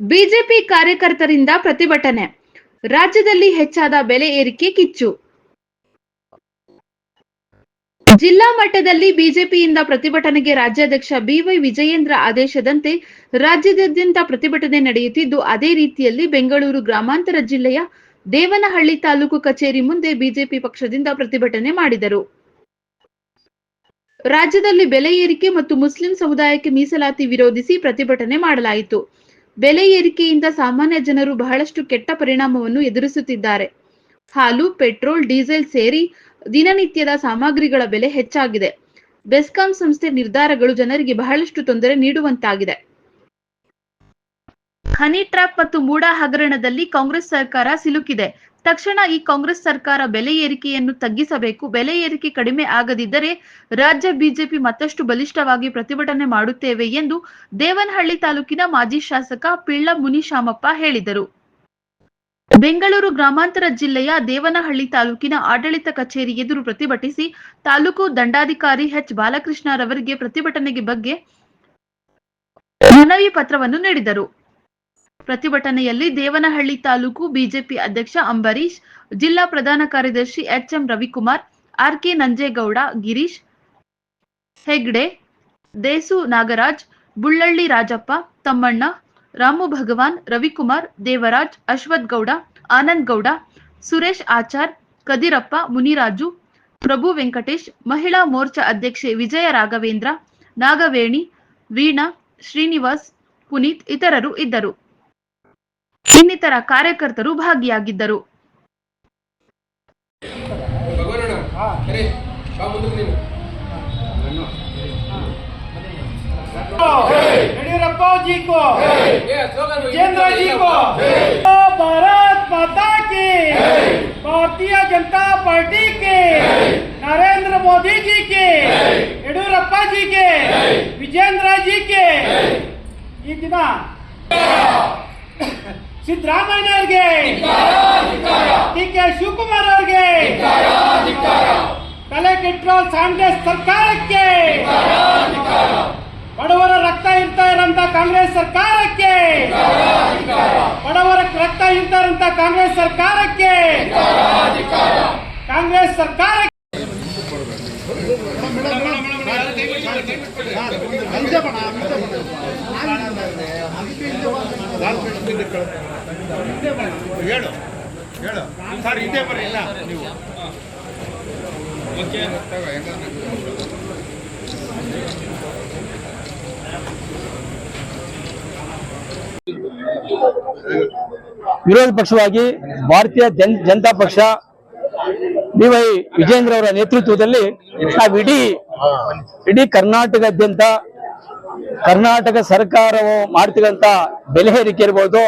BJP ಕಾರ್ಯಕರ್ತರಿಂದ ಪ್ರತಿಭಟನೆ. ರಾಜ್ಯದಲ್ಲಿ ಹೆಚ್ಚಾದ ಬೆಲೆ ಏರಿಕೆ ಕಿಚ್ಚು. ಜಿಲ್ಲಾ ಮಟ್ಟದಲ್ಲಿ ಬಿಜೆಪಿಯಿಂದ ಪ್ರತಿಭಟನೆಗೆ ರಾಜ್ಯಾಧ್ಯಕ್ಷ ಬಿವೈ ವಿಜಯೇಂದ್ರ ಆದೇಶದಂತೆ ರಾಜ್ಯದಾದ್ಯಂತ ಪ್ರತಿಭಟನೆ ನಡೆಯುತ್ತಿದ್ದು, ಅದೇ ರೀತಿಯಲ್ಲಿ ಬೆಂಗಳೂರು ಗ್ರಾಮಾಂತರ ಜಿಲ್ಲೆಯ ದೇವನಹಳ್ಳಿ ತಾಲೂಕು ಕಚೇರಿ ಮುಂದೆ ಬಿಜೆಪಿ ಪಕ್ಷದಿಂದ ಪ್ರತಿಭಟನೆ ಮಾಡಿದರು. ರಾಜ್ಯದಲ್ಲಿ ಬೆಲೆ ಏರಿಕೆ ಮತ್ತು ಮುಸ್ಲಿಂ ಸಮುದಾಯಕ್ಕೆ ಮೀಸಲಾತಿ ವಿರೋಧಿಸಿ ಪ್ರತಿಭಟನೆ ಮಾಡಲಾಯಿತು. ಬೆಲೆ ಏರಿಕೆಯಿಂದ ಸಾಮಾನ್ಯ ಜನರು ಬಹಳಷ್ಟು ಕೆಟ್ಟ ಪರಿಣಾಮವನ್ನು ಎದುರಿಸುತ್ತಿದ್ದಾರೆ. ಹಾಲು, ಪೆಟ್ರೋಲ್, ಡೀಸೆಲ್ ಸೇರಿ ದಿನನಿತ್ಯದ ಸಾಮಗ್ರಿಗಳ ಬೆಲೆ ಹೆಚ್ಚಾಗಿದೆ. ಬೆಸ್ಕಾಂ ಸಂಸ್ಥೆ ನಿರ್ಧಾರಗಳು ಜನರಿಗೆ ಬಹಳಷ್ಟು ತೊಂದರೆ ನೀಡುವಂತಾಗಿದೆ. ಹನಿ ಟ್ರ್ಯಾಪ್ ಮತ್ತು ಮೂಡಾ ಹಗರಣದಲ್ಲಿ ಕಾಂಗ್ರೆಸ್ ಸರ್ಕಾರ ಸಿಲುಕಿದೆ. ತಕ್ಷಣ ಈ ಕಾಂಗ್ರೆಸ್ ಸರ್ಕಾರ ಬೆಲೆ ಏರಿಕೆಯನ್ನು ತಗ್ಗಿಸಬೇಕು. ಬೆಲೆ ಏರಿಕೆ ಕಡಿಮೆ ಆಗದಿದ್ದರೆ ರಾಜ್ಯ ಬಿಜೆಪಿ ಮತ್ತಷ್ಟು ಬಲಿಷ್ಠವಾಗಿ ಪ್ರತಿಭಟನೆ ಮಾಡುತ್ತೇವೆ ಎಂದು ದೇವನಹಳ್ಳಿ ತಾಲೂಕಿನ ಮಾಜಿ ಶಾಸಕ ಪಿಳ್ಳ ಮುನಿಶಾಮಪ್ಪ ಹೇಳಿದರು. ಬೆಂಗಳೂರು ಗ್ರಾಮಾಂತರ ಜಿಲ್ಲೆಯ ದೇವನಹಳ್ಳಿ ತಾಲೂಕಿನ ಆಡಳಿತ ಕಚೇರಿ ಎದುರು ಪ್ರತಿಭಟಿಸಿ ತಾಲೂಕು ದಂಡಾಧಿಕಾರಿ ಎಚ್ ಬಾಲಕೃಷ್ಣರವರಿಗೆ ಪ್ರತಿಭಟನೆಗೆ ಬಗ್ಗೆ ಮನವಿ ಪತ್ರವನ್ನು ನೀಡಿದರು. ಪ್ರತಿಭಟನೆಯಲ್ಲಿ ದೇವನಹಳ್ಳಿ ತಾಲೂಕು ಬಿಜೆಪಿ ಅಧ್ಯಕ್ಷ ಅಂಬರೀಶ್ ಜಿಲ್ಲಾ ಪ್ರಧಾನ ಕಾರ್ಯದರ್ಶಿ H M Ravikumar R K Nanjegowda, Girish Hegde, Desu Nagaraj, Bullahalli Rajappa, Thammanna Ramu Bhagwan, Ravikumar, Devaraj, Ashwath Gowda, Anand Gowda, Suresh Achar, Kadirappa, Muniraju, Prabhu Venkatesh, Mahila Morcha ಅಧ್ಯಕ್ಷೆ ವಿಜಯ ರಾಘವೇಂದ್ರ, ನಾಗವೇಣಿ, ವೀಣಾ, ಶ್ರೀನಿವಾಸ್, ಪುನೀತ್ ಇತರರು ಇದ್ದರು. ಇನ್ನಿತರ ಕಾರ್ಯಕರ್ತರು ಭಾಗಿಯಾಗಿದ್ದರು. ಯಡಿಯೂರಪ್ಪ ಜಿ ಕೋ ಕೇಂದ್ರ ಜಿ ಕೋ ಭಾರತ್ ಮಾತಾ ಕಿ. Bharatiya Janata party ಕೆ. ನರೇಂದ್ರ ಮೋದಿ ಜಿ ಕೆ. ಯಡಿಯೂರಪ್ಪ ಜಿ ಕೆ. ವಿಜೇಂದ್ರ ಜಿ ಕೆ. ಈ ದಿನ ಸಿದ್ದರಾಮಯ್ಯ ಅವರಿಗೆ ಡಿ ಕೆ ಶಿವಕುಮಾರ್ ಅವರಿಗೆ ತಲೆ ಕೆಟ್ಟರೋ ಕಾಂಗ್ರೆಸ್ ಸರ್ಕಾರಕ್ಕೆ ಬಡವರ ರಕ್ತ ಇರ್ತಾ ಇರೋಂತ ಕಾಂಗ್ರೆಸ್ ಸರ್ಕಾರಕ್ಕೆ ಬಡವರ ರಕ್ತ ಇರ್ತಾ ಇರೋಂತ ಕಾಂಗ್ರೆಸ್ ಸರ್ಕಾರಕ್ಕೆ ಕಾಂಗ್ರೆಸ್ ಸರ್ಕಾರ ಹೇಳು ಹೇಳು. ಸರ್ ಇದೇ ಇಲ್ಲ ನೀವು. ವಿರೋಧ ಪಕ್ಷವಾಗಿ ಭಾರತೀಯ ಜನ್ ಜನತಾ ಪಕ್ಷ ಡಿ ವೈ ವಿಜೇಂದ್ರ ಅವರ ನೇತೃತ್ವದಲ್ಲಿ ನಾವು ಇಡೀ ಇಡೀ ಕರ್ನಾಟಕದಾದ್ಯಂತ ಕರ್ನಾಟಕ ಸರ್ಕಾರವು ಮಾಡ್ತಿರೋಂಥ ಬೆಲೆ ಏರಿಕೆ ಇರ್ಬೋದು,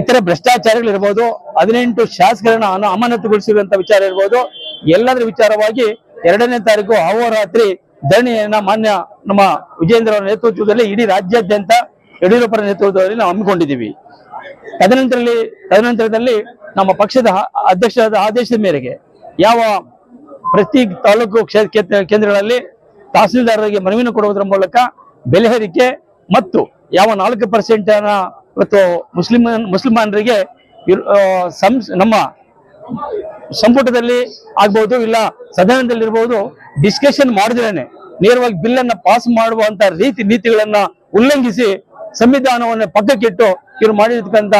ಇತರ ಭ್ರಷ್ಟಾಚಾರಗಳಿರ್ಬೋದು ಹದಿನೆಂಟು ಶಾಸಕರನ್ನ ಅಮಾನತುಗೊಳಿಸಿರುವಂತ ವಿಚಾರ ಇರ್ಬೋದು, ಎಲ್ಲದರ ವಿಚಾರವಾಗಿ ಎರಡನೇ ತಾರೀಕು ಅಹೋರಾತ್ರಿ ಧರಣಿಯನ್ನ ಮಾನ್ಯ ನಮ್ಮ ವಿಜೇಂದ್ರ ಅವರ ನೇತೃತ್ವದಲ್ಲಿ ಇಡೀ ರಾಜ್ಯಾದ್ಯಂತ ಯಡಿಯೂರಪ್ಪರ ನೇತೃತ್ವದಲ್ಲಿ ನಾವು ಹಮ್ಮಿಕೊಂಡಿದ್ದೀವಿ. ತದನಂತರದಲ್ಲಿ ತದನಂತರದಲ್ಲಿ ನಮ್ಮ ಪಕ್ಷದ ಅಧ್ಯಕ್ಷರಾದ ಆದೇಶದ ಮೇರೆಗೆ ಯಾವ ಪ್ರತಿ ತಾಲೂಕು ಕ್ಷೇತ್ರ ಕೇಂದ್ರಗಳಲ್ಲಿ ತಹಸೀಲ್ದಾರರಿಗೆ ಮನವಿಯನ್ನು ಕೊಡುವುದರ ಮೂಲಕ ಬೆಲೆ ಏರಿಕೆ ಮತ್ತು ಯಾವ ನಾಲ್ಕು ಪರ್ಸೆಂಟ್ ಇವತ್ತು ಮುಸ್ಲಿಮ್ ಮುಸಲ್ಮಾನರಿಗೆ ನಮ್ಮ ಸಂಪುಟದಲ್ಲಿ ಆಗ್ಬಹುದು ಇಲ್ಲ ಸದನದಲ್ಲಿ ಇರಬಹುದು ಡಿಸ್ಕಷನ್ ಮಾಡಿದ್ರೇನೆ ನೇರವಾಗಿ ಬಿಲ್ ಅನ್ನ ಪಾಸ್ ಮಾಡುವಂತ ರೀತಿ ನೀತಿಗಳನ್ನ ಉಲ್ಲಂಘಿಸಿ ಸಂವಿಧಾನವನ್ನು ಪಕ್ಕಕ್ಕಿಟ್ಟು ಇವರು ಮಾಡಿರ್ತಕ್ಕಂಥ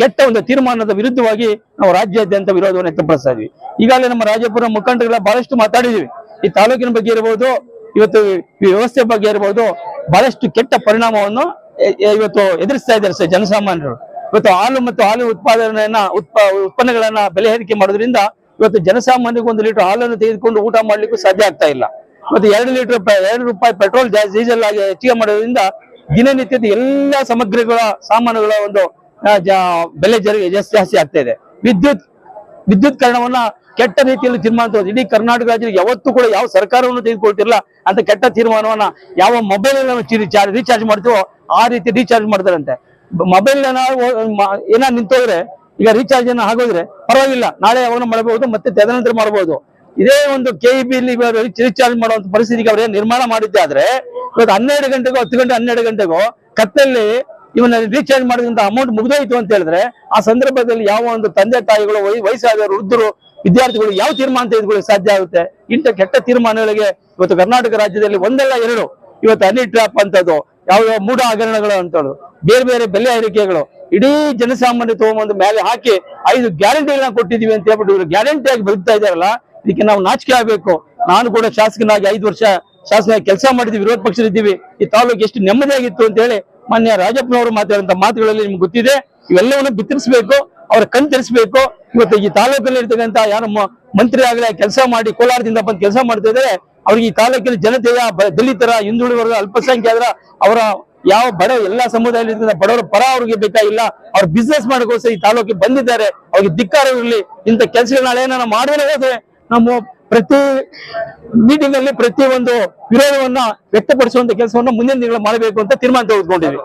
ಕೆಟ್ಟ ಒಂದು ತೀರ್ಮಾನದ ವಿರುದ್ಧವಾಗಿ ನಾವು ರಾಜ್ಯಾದ್ಯಂತ ವಿರೋಧವನ್ನು ವ್ಯಕ್ತಪಡಿಸ್ತಾ ಇದ್ವಿ. ಈಗಾಗಲೇ ನಮ್ಮ ರಾಜ್ಯಪುರ ಮುಖಂಡರೆಲ್ಲ ಬಹಳಷ್ಟು ಮಾತಾಡಿದ್ವಿ. ಈ ತಾಲೂಕಿನ ಬಗ್ಗೆ ಇರಬಹುದು ಇವತ್ತು ವ್ಯವಸ್ಥೆ ಬಗ್ಗೆ ಇರಬಹುದು ಬಹಳಷ್ಟು ಕೆಟ್ಟ ಪರಿಣಾಮವನ್ನು ಇವತ್ತು ಎದುರಿಸ್ತಾ ಇದ್ದಾರೆ ಸರ್ ಜನಸಾಮಾನ್ಯರು. ಇವತ್ತು ಹಾಲು ಮತ್ತು ಹಾಲು ಉತ್ಪಾದನೆಯನ್ನ, ಉತ್ಪ, ಉತ್ಪನ್ನಗಳನ್ನ ಬೆಲೆ ಏರಿಕೆ ಮಾಡೋದ್ರಿಂದ ಇವತ್ತು ಜನಸಾಮಾನ್ಯರಿಗೆ ಒಂದು ಲೀಟರ್ ಹಾಲನ್ನು ತೆಗೆದುಕೊಂಡು ಊಟ ಮಾಡ್ಲಿಕ್ಕೂ ಸಾಧ್ಯ ಆಗ್ತಾ ಇಲ್ಲ. ಮತ್ತೆ ಎರಡು ಲೀಟರ್ ಎರಡು ರೂಪಾಯಿ ಪೆಟ್ರೋಲ್ ಡೀಸೆಲ್ ಆಗಿ ಹೆಚ್ಚಿಗೆ ಮಾಡೋದ್ರಿಂದ ದಿನನಿತ್ಯದ ಎಲ್ಲಾ ಸಾಮಗ್ರಿಗಳ, ಸಾಮಾನುಗಳ ಒಂದು ಬೆಲೆ ಜಾಸ್ತಿ ಜಾಸ್ತಿ ಆಗ್ತಾ ಇದೆ. ವಿದ್ಯುತ್ ವಿದ್ಯುತ್ಕರಣವನ್ನ ಕೆಟ್ಟ ರೀತಿಯಲ್ಲಿ ತೀರ್ಮಾನ ಇಡೀ ಕರ್ನಾಟಕ ರಾಜ್ಯಕ್ಕೆ ಯಾವತ್ತೂ ಕೂಡ ಯಾವ ಸರ್ಕಾರವನ್ನು ತೆಗೆದುಕೊಳ್ತಿರಲ್ಲ ಅಂತ ಕೆಟ್ಟ ತೀರ್ಮಾನವನ್ನ ಯಾವ ಮೊಬೈಲ್ ರಿಚಾರ್ಜ್ ಮಾಡ್ತೀವೋ ಆ ರೀತಿ ರೀಚಾರ್ಜ್ ಮಾಡ್ತಾರಂತೆ. ಮೊಬೈಲ್ ಏನ ನಿಂತೋದ್ರೆ, ಈಗ ರೀಚಾರ್ಜ್ ಏನ ಆಗೋದ್ರೆ ಪರವಾಗಿಲ್ಲ. ನಾಳೆ ಯಾವಾಗ ಮಾಡಬಹುದು ಮತ್ತೆ ತದನಂತರ ಮಾಡಬಹುದು ಇದೇ ಒಂದು ಕೆ ಇ ಬಿ ರೀಚಾರ್ಜ್ ಮಾಡುವಂತ ಪರಿಸ್ಥಿತಿಗೆ ಅವ್ರೇನು ನಿರ್ಮಾಣ ಮಾಡಿದ್ದೆ ಆದ್ರೆ, ಇವತ್ತು ಹನ್ನೆರಡು ಗಂಟೆಗೋ, ಹತ್ತು ಗಂಟೆ, ಹನ್ನೆರಡು ಗಂಟೆಗೋ ಕತ್ತಲ್ಲಿ ಇವನ್ನ ರೀಚಾರ್ಜ್ ಮಾಡಿದಂತ ಅಮೌಂಟ್ ಮುಗಿದೋಯ್ತು ಅಂತ ಹೇಳಿದ್ರೆ, ಆ ಸಂದರ್ಭದಲ್ಲಿ ಯಾವ ಒಂದು ತಂದೆ ತಾಯಿಗಳು, ವಯ- ವಯಸ್ಸಾದವರು, ವೃದ್ಧರು ವಿದ್ಯಾರ್ಥಿಗಳು ಯಾವ ತೀರ್ಮಾನ ತೆಗೆದುಕೊಳ್ಳಿ ಸಾಧ್ಯ ಆಗುತ್ತೆ? ಇಂಥ ಕೆಟ್ಟ ತೀರ್ಮಾನಗಳಿಗೆ ಇವತ್ತು ಕರ್ನಾಟಕ ರಾಜ್ಯದಲ್ಲಿ ಒಂದಲ್ಲ ಎರಡು. ಇವತ್ತು ಹನಿ ಟ್ರಾಪ್ ಅಂತದ್ದು ಯಾವ ಯಾವ ಮೂಢ ಹಗರಣಗಳು ಅಂತದ್ದು ಬೇರೆ ಬೇರೆ ಬೆಲೆ ಏರಿಕೆಗಳು ಇಡೀ ಜನಸಾಮಾನ್ಯ ತಗೊಂಬಂದು ಮೇಲೆ ಹಾಕಿ ಐದು ಗ್ಯಾರಂಟಿಗಳನ್ನ ಕೊಟ್ಟಿದೀವಿ ಅಂತ ಹೇಳ್ಬಿಟ್ಟು ಇವರು ಗ್ಯಾರಂಟಿ ಆಗಿ ಬದುಕ್ತಾ ಇದಾರಲ್ಲ ಇದಕ್ಕೆ ನಾವು ನಾಚಿಕೆ ಆಗ್ಬೇಕು. ನಾನು ಕೂಡ ಶಾಸಕನಾಗಿ ಐದು ವರ್ಷ ಶಾಸನ ಕೆಲಸ ಮಾಡಿದ್ವಿ, ವಿರೋಧ ಪಕ್ಷದಿದ್ದೀವಿ ಈ ತಾಲೂಕು ಎಷ್ಟು ನೆಮ್ಮದಿಯಾಗಿತ್ತು ಅಂತ ಹೇಳಿ ಮಾನ್ಯ ರಾಜಪ್ಪನವರು ಮಾತಾಡಿದಂತ ಮಾತುಗಳಲ್ಲಿ ನಿಮ್ಗೆ ಗೊತ್ತಿದೆ. ಇವೆಲ್ಲವನ್ನು ಬಿತ್ತರಿಸಬೇಕು. ಅವರ ಕಣ್ ತೆರೆಸಬೇಕು. ಇವತ್ತು ಈ ತಾಲೂಕಲ್ಲಿ ಇರ್ತಕ್ಕಂಥ ಯಾರು ಮಂತ್ರಿ ಆಗಲಿ ಕೆಲಸ ಮಾಡಿ ಕೋಲಾರದಿಂದ ಬಂದು ಕೆಲಸ ಮಾಡ್ತಾ ಇದ್ರೆ, ಅವ್ರಿಗೆ ಈ ತಾಲೂಕಿನ ಜನತೆಯ ದಲಿತರ ಹಿಂದುಳಿದ ಅಲ್ಪಸಂಖ್ಯಾತರ, ಅವರ ಯಾವ ಬಡ ಎಲ್ಲಾ ಇರ್ತಕ್ಕಂಥ ಬಡವರ ಪರ ಅವ್ರಿಗೆ ಬೇಕಾಗಿಲ್ಲ ಅವ್ರು ಬಿಸ್ನೆಸ್ ಮಾಡೋಕ್ಕೋಸ್ಕರ ಈ ತಾಲೂಕಿಗೆ ಬಂದಿದ್ದಾರೆ, ಅವ್ರಿಗೆ ಧಿಕ್ಕಾರ ಇರಲಿ, ಇಂಥ ಕೆಲಸಗಳನ್ನ ಹಳೆಯನ್ನ ಮಾಡದೇ ಹೋದ್ರೆ ನಮ್ಮ ಪ್ರತಿ ಮೀಟಿಂಗ್ ಅಲ್ಲಿ ಪ್ರತಿ ಒಂದು ವಿರೋಧವನ್ನ ವ್ಯಕ್ತಪಡಿಸುವಂತ ಕೆಲಸವನ್ನ ಮುಂದಿನ ದಿನಗಳು ಮಾಡಬೇಕು ಅಂತ ತೀರ್ಮಾನ ತೆಗೆದುಕೊಂಡಿದ್ವಿ